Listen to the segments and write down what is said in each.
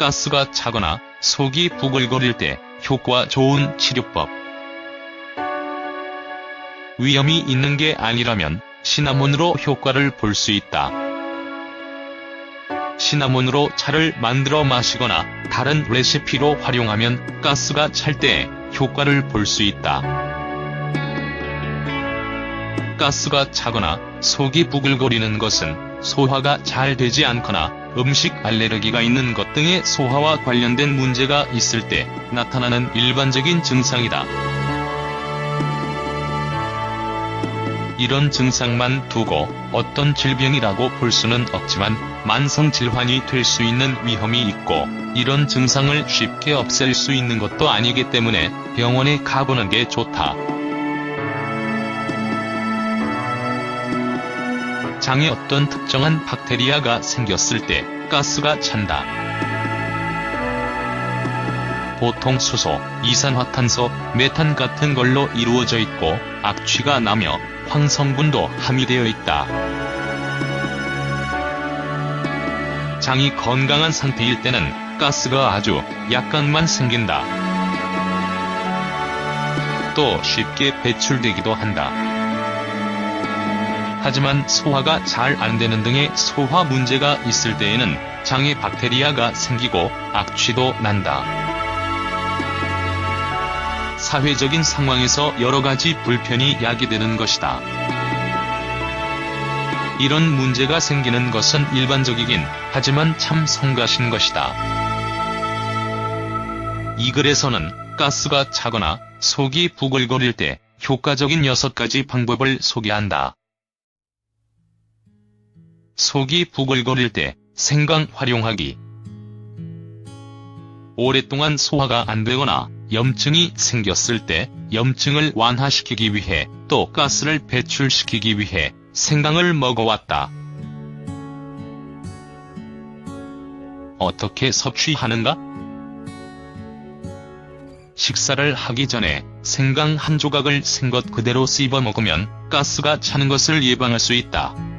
가스가 차거나 속이 부글거릴 때 효과 좋은 치료법. 위험이 있는 게 아니라면 시나몬으로 효과를 볼 수 있다. 시나몬으로 차를 만들어 마시거나 다른 레시피로 활용하면 가스가 찰 때 효과를 볼 수 있다. 가스가 차거나 속이 부글거리는 것은 소화가 잘 되지 않거나 음식 알레르기가 있는 것 등의 소화와 관련된 문제가 있을 때 나타나는 일반적인 증상이다. 이런 증상만 두고 어떤 질병이라고 볼 수는 없지만 만성 질환이 될 수 있는 위험이 있고 이런 증상을 쉽게 없앨 수 있는 것도 아니기 때문에 병원에 가보는 게 좋다. 장에 어떤 특정한 박테리아가 생겼을 때 가스가 찬다. 보통 수소, 이산화탄소, 메탄 같은 걸로 이루어져 있고 악취가 나며 황성분도 함유되어 있다. 장이 건강한 상태일 때는 가스가 아주 약간만 생긴다. 또 쉽게 배출되기도 한다. 하지만 소화가 잘 안 되는 등의 소화 문제가 있을 때에는 장에 박테리아가 생기고 악취도 난다. 사회적인 상황에서 여러 가지 불편이 야기되는 것이다. 이런 문제가 생기는 것은 일반적이긴 하지만 참 성가신 것이다. 이 글에서는 가스가 차거나 속이 부글거릴 때 효과적인 6가지 방법을 소개한다. 속이 부글거릴 때 생강 활용하기. 오랫동안 소화가 안 되거나 염증이 생겼을 때 염증을 완화시키기 위해 또 가스를 배출시키기 위해 생강을 먹어왔다. 어떻게 섭취하는가? 식사를 하기 전에 생강 한 조각을 생것 그대로 씹어 먹으면 가스가 차는 것을 예방할 수 있다.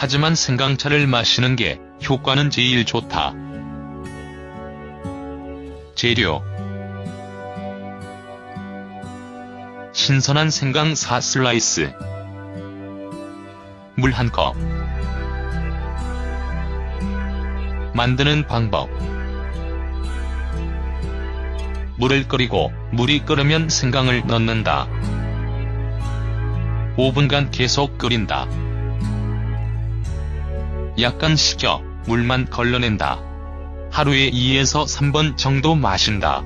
하지만 생강차를 마시는 게 효과는 제일 좋다. 재료 신선한 생강 4 슬라이스 물 1컵 만드는 방법 물을 끓이고 물이 끓으면 생강을 넣는다. 5분간 계속 끓인다. 약간 식혀 물만 걸러낸다. 하루에 2에서 3번 정도 마신다.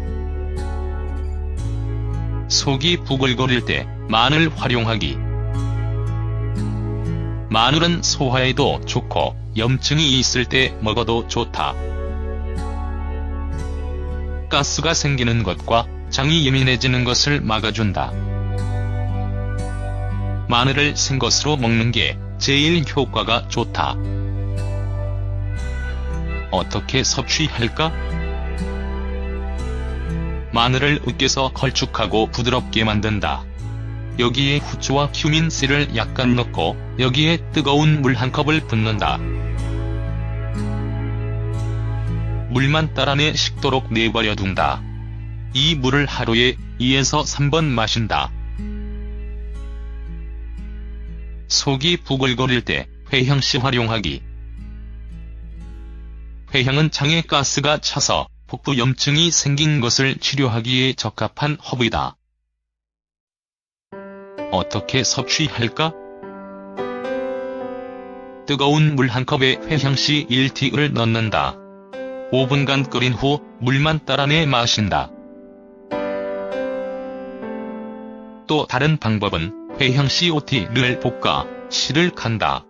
속이 부글거릴 때 마늘 활용하기. 마늘은 소화에도 좋고 염증이 있을 때 먹어도 좋다. 가스가 생기는 것과 장이 예민해지는 것을 막아준다. 마늘을 생것으로 먹는 게 제일 효과가 좋다. 어떻게 섭취할까? 마늘을 으깨서 걸쭉하고 부드럽게 만든다. 여기에 후추와 휴민씨를 약간 넣고 여기에 뜨거운 물 한 컵을 붓는다. 물만 따라내 식도록 내버려 둔다. 이 물을 하루에 2에서 3번 마신다. 속이 부글거릴 때 회향씨 활용하기. 회향은 장에 가스가 차서 복부 염증이 생긴 것을 치료하기에 적합한 허브이다. 어떻게 섭취할까? 뜨거운 물 한 컵에 회향씨 1티를 넣는다. 5분간 끓인 후 물만 따라내 마신다. 또 다른 방법은 회향 COT를 볶아 씨를 간다.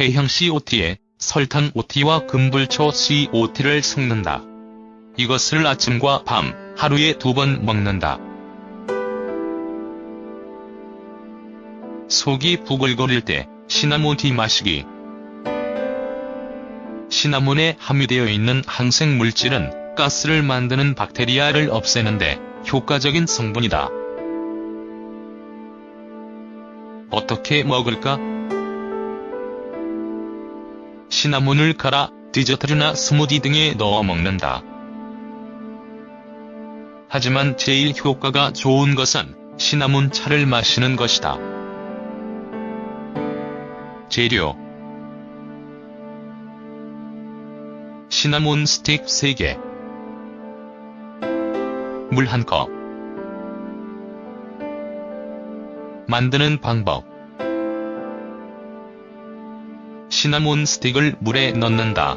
회향 COT에 설탕 OT와 금불초 COT를 섞는다. 이것을 아침과 밤 하루에 두 번 먹는다. 속이 부글거릴 때 시나몬티 마시기. 시나몬에 함유되어 있는 항생 물질은 가스를 만드는 박테리아를 없애는데 효과적인 성분이다. 어떻게 먹을까? 시나몬을 갈아 디저트류나 스무디 등에 넣어 먹는다. 하지만 제일 효과가 좋은 것은 시나몬 차를 마시는 것이다. 재료 시나몬 스틱 3개 물 1컵 만드는 방법 시나몬 스틱을 물에 넣는다.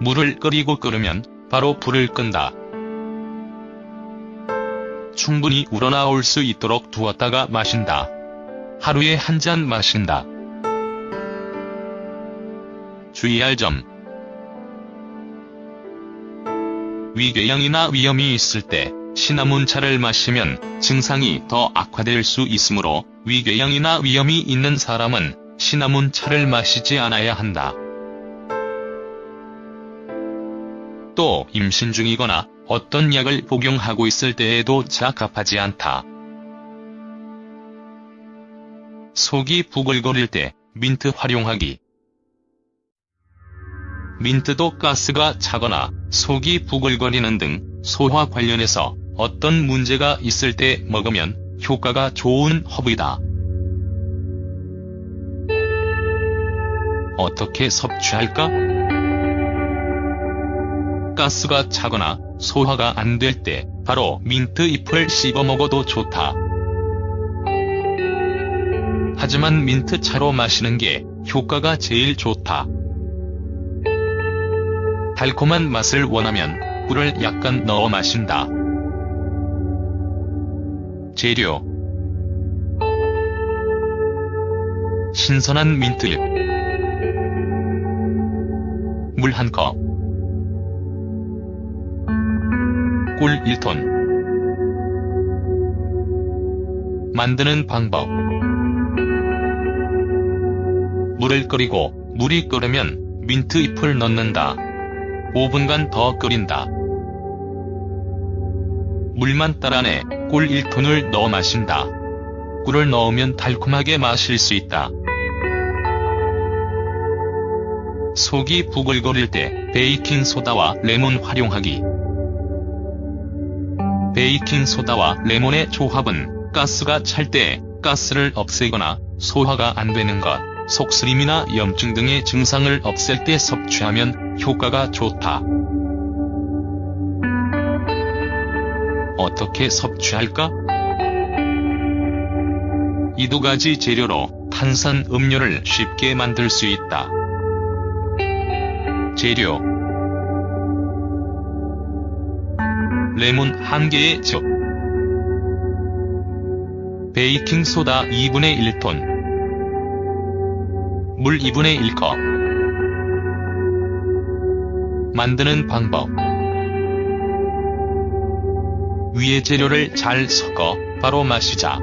물을 끓이고 끓으면 바로 불을 끈다. 충분히 우러나올 수 있도록 두었다가 마신다. 하루에 한 잔 마신다. 주의할 점 위궤양이나 위염이 있을 때 시나몬 차를 마시면 증상이 더 악화될 수 있으므로 위궤양이나 위염이 있는 사람은 시나몬 차를 마시지 않아야 한다. 또 임신 중이거나 어떤 약을 복용하고 있을 때에도 적합하지 않다. 속이 부글거릴 때 민트 활용하기 민트도 가스가 차거나 속이 부글거리는 등 소화 관련해서 어떤 문제가 있을 때 먹으면 효과가 좋은 허브이다. 어떻게 섭취할까? 가스가 차거나 소화가 안 될 때 바로 민트 잎을 씹어 먹어도 좋다. 하지만 민트 차로 마시는 게 효과가 제일 좋다. 달콤한 맛을 원하면 꿀을 약간 넣어 마신다. 재료 신선한 민트잎 물 1컵 꿀 1톤 만드는 방법 물을 끓이고 물이 끓으면 민트 잎을 넣는다. 5분간 더 끓인다. 물만 따라내 꿀 1톤을 넣어 마신다. 꿀을 넣으면 달콤하게 마실 수 있다. 속이 부글거릴 때 베이킹소다와 레몬 활용하기 베이킹소다와 레몬의 조합은 가스가 찰 때 가스를 없애거나 소화가 안 되는 것, 속쓰림이나 염증 등의 증상을 없앨 때 섭취하면 효과가 좋다. 어떻게 섭취할까? 이 두 가지 재료로 탄산 음료를 쉽게 만들 수 있다. 재료. 레몬 1개의 즙 베이킹소다 2분의 1톤. 물 2분의 1컵. 만드는 방법. 위의 재료를 잘 섞어 바로 마시자.